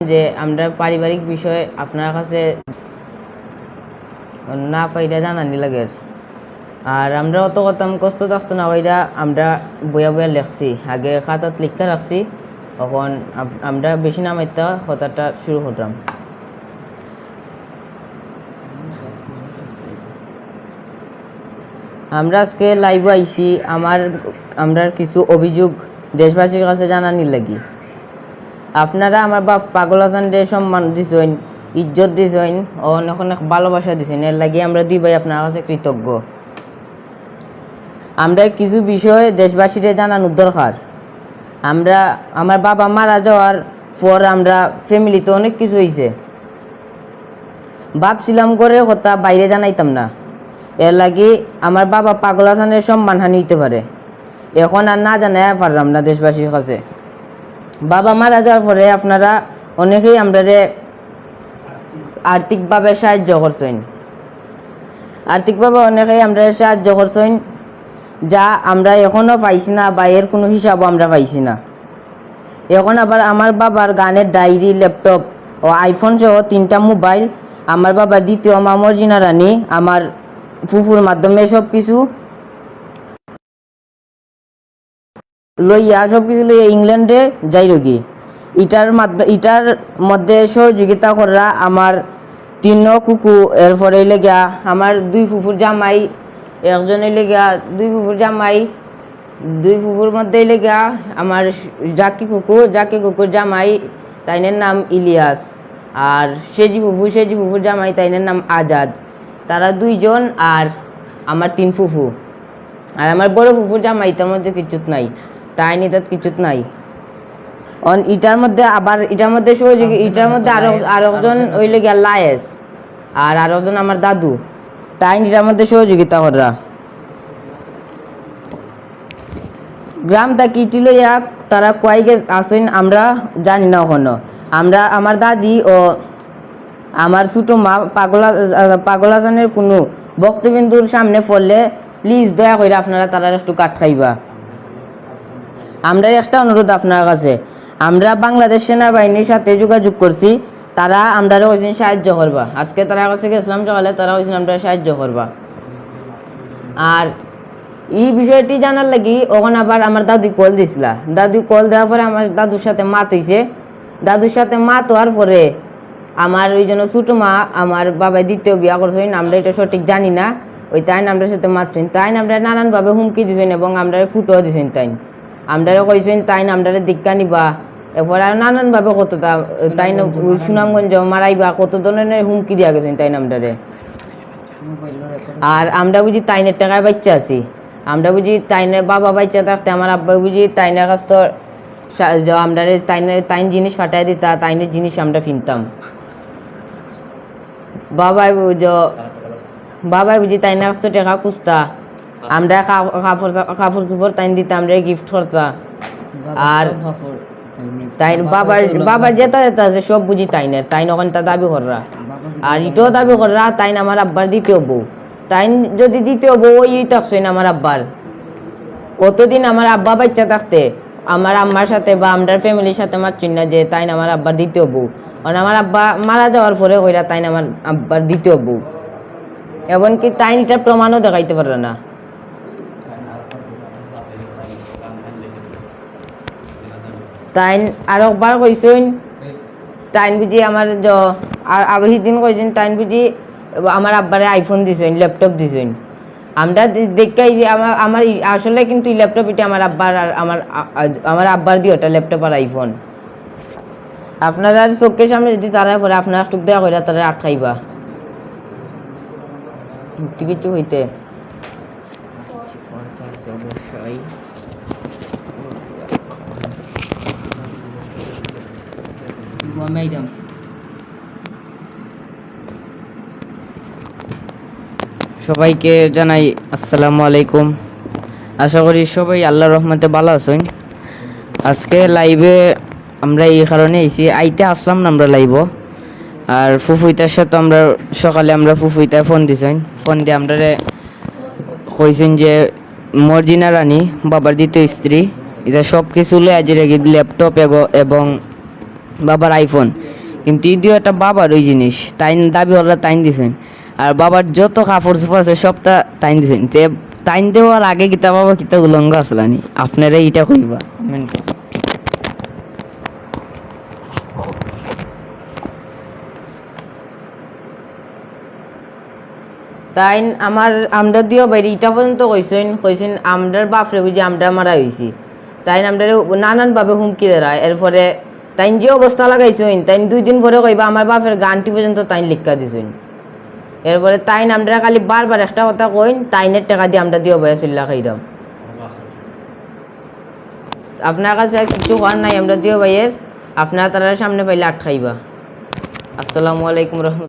যে আমরা পারিবারিক বিষয় আপনার কাছে না পাইরা জানানি লাগে। আর আমরা অত কথা কষ্ট থাকতো না ওইটা আমরা বইয়া বইয়া লেখছি, আগে খাতাত লিখতে রাখছি তখন আমরা বেশি নামাইতে কথাটা শুরু করতাম। আমরা আজকে লাইভ আইছি, আমার, আমরা কিছু অভিযোগ দেশবাসীর কাছে জানানি লাগি। আপনারা আমার বাপ পাগল হাসান সম্মান দিছেন, ইজ্জত দিছেন ও অনেক অনেক ভালোবাসা দিছেন, এর লাগি আমরা দুই ভাই আপনার কাছে কৃতজ্ঞ। আমরা কিছু বিষয় দেশবাসীরে জানানোর দরকার। আমরা, আমার বাবা মারা যাওয়ার পর আমরা ফ্যামিলিতে অনেক কিছু হয়েছে ভাবছিলাম করে কথা বাইরে জানাইতাম না। এর লাগি আমার বাবা পাগল হাসানের সম্মানহানি হইতে পারে। এখন আর না জানাই পারলাম না দেশবাসীর কাছে। বাবা মারা যাওয়ার পরে আপনারা অনেকেই আমরা আর্থিকভাবে সাহায্য করছেন। আর্থিকভাবে অনেকেই আমরা সাহায্য করছেন, যা আমরা এখনও পাইছি না বা এর কোনো হিসাবও আমরা পাইছি না। এখন আবার আমার বাবার গানের ডায়েরি, ল্যাপটপ ও আইফোন সহ তিনটা মোবাইল, আমার বাবা দ্বিতীয় মা মর্জিনা রানী, আমার ফুফুর মাধ্যমে সব কিছু লইয়া সব কিছু লইয়া ইংল্যান্ডে যাই রোগী ইটার মাধ্যমে, ইটার মধ্যে সহযোগিতা করা আমার তিন কুকু। এরপরে লেগা আমার দুই ফুফুর জামাই, একজনের লেগা দুই ফুফুর জামাই, দুই ফুফুর মধ্যে লেগা আমার জাকি কুকু, জাকি কুকুর জামাই, তাইনের নাম ইলিয়াস। আর সেজি ফুফু, সেজি ফুফুর জামাই, তাইনের নাম আজাদ। তারা দুইজন আর আমার তিন ফুফু। আর আমার বড় ফুফুর জামাই তার মধ্যে কিছু নাই। তাই নি তাত কিছুত নাই। অন ইটার মধ্যে আবার ইটার মধ্যে সহযোগী ইটার মধ্যে আরও আরও একজন ওইলে গিয়া লায়েস আর আরও একজন আমার দাদু। তাই ইটার মধ্যে সহযোগিতা করা গ্রাম থাকি লইয়া তারা কয়েক আসেন আমরা জানি না ওখানে আমরা আমার দাদি ও আমার ছোটো মা পাগলা পাগল হাসানের কোনো বক্তবিন্দুর সামনে পড়লে প্লিজ দয়া করে আপনারা তারা একটু কাট খাইবা। আমরা একটা অনুরোধ আপনার কাছে। আমরা বাংলাদেশ সেনাবাহিনীর সাথে যোগাযোগ করছি, তারা আমরা কইছেন সাহায্য করবা। আজকে তারা কাছে গেছিলাম সকালে, তারা কইছেন আমরা সাহায্য করবা। আর এই বিষয়টি জানার লাগি ওখানে আবার আমার দাদু কল দিছিলা। দাদু কল দেওয়ার পরে আমার দাদুর সাথে মাত হইছে। দাদুর সাথে মাত হওয়ার পরে আমার ওই জন্য ছোটো মা, আমার বাবা দ্বিতীয় বিয়া করছেন আমরা এটা সঠিক জানি না। ওই তাই আমরার সাথে মাতছেন তাই আমরা নানানভাবে হুমকি দিছেন এবং আমরা ফুটও দিছেন তাই। আমরা কইছেন তাই আমরা দীক্ষা নিবা। এরপর আর নানানভাবে কতটা তাই সুনামগঞ্জ মারাইবা কত ধরনের হুমকি দিয়া গেছেন তাই আমরারে আর আমরা বুঝি তাইনের টাকায় বাচ্চা আছি। আমরা বুঝি তাইনের বাবা বাচ্চা থাকতে আমার আব্বা বুঝি তাইনের কাছ তো আমরা তাইনের তাইন জিনিস ফাটাই দিতা তাইনের জিনিস আমরা ফিনতাম। বাবাই বুঝ বাবাই বুঝি তাইনের কাছ তো টাকা খুঁজতা। আমরা কাপড় চুপড় তাইন দিতাম রে গিফট করতা আর তাই বাবার বাবার যেটা যেটা আছে সব বুঝি তাইনের তাইন ওখানে তা দাবি কররা। আর ইটাও দাবি কররা তাইন আমার আব্বার দ্বিতীয় বউ। তাইন যদি দ্বিতীয় বউ ওই থাকছেন আমার আব্বার। কতদিন আমার আব্বা বাচ্চা থাকতে আমার আম্মার সাথে বা আমরা ফ্যামিলির সাথে মারছেন না যে তাইন আমার আব্বার দ্বিতীয় বউ। কারণ আমার আব্বা মারা যাওয়ার পরে কইরা তাইন আমার আব্বার দ্বিতীয় বউ। এমনকি তাইন এটার প্রমাণও দেখাইতে পারে না। তাইন আর একবার কইছেন তাইন বুঝি আমার জ- আর আবার সিদিন কইছেন তাইন বুঝি আমার আব্বারে আইফোন দিছেন ল্যাপটপ দিছেন আমরা দেখাই যে আমার আমার আসলে কিন্তু ল্যাপটপ এটা আমার আব্বার আর আমার আমার আব্বার দিয়ে ওটা ল্যাপটপ আর আইফোন আপনারা চোখের সামনে যদি তারা পরে আপনারা টুক দেওয়া করে তারা আটকাইবা। কিছু কিছু হইতে ম্যাডাম সবাইকে জানাই আসসালামু আলাইকুম। আশা করি সবাই আল্লাহ রহমতে ভালো আছেন। আজকে লাইভে আমরা এই কারণে আইছি। আইতে আসলাম না আমরা লাইভ আর ফুফুইতার সাথে আমরা সকালে আমরা ফুফুইতায় ফোন দিছেন। ফোন দিয়ে আমরা কইছেন যে, মর্জিনা রানী, বাবার দ্বিতীয় স্ত্রী, এটা সব কিছু লয়ে আজ ল্যাপটপ এবং বাবার আইফোন কিন্তু ইদিও একটা বাবার ওই জিনিস তাই দাবি ওরা তাইন দিছেন। আর বাবার যত কাপড় চোপড় আছে সবটা তাইন দিছেন। তে তাইন দেওয়ার আগে কিতা বাবা কিতা উলঙ্গ আসলানি আপনারা এইটা কইবা। তাই আমার আমরা দিও বাইরে ইটা পর্যন্ত কইছেন কইছেন আমরার বাপরে বুঝি আমরা মারা হয়েছি তাই আমরা নানানভাবে হুমকি দেয়। এরপরে তাই যে অবস্থা লাগাইছেন তাই দুই দিন পরে কইবা, আমার বাপের গানটি পর্যন্ত তাই লিখা দিছেন এরপরে তাই আমরা খালি বারবার একটা কথা কইন, তাইনের টাকা দিয়ে আমরা দিও বয়া চল্লা খাইরাম। আপনার কাছে কিছু হওয়ার নাই, আমরা দিও ভাইয়ের। আপনার তারা সামনে পাইলে আট খাইবা আসসালামু আলাইকুম রহমত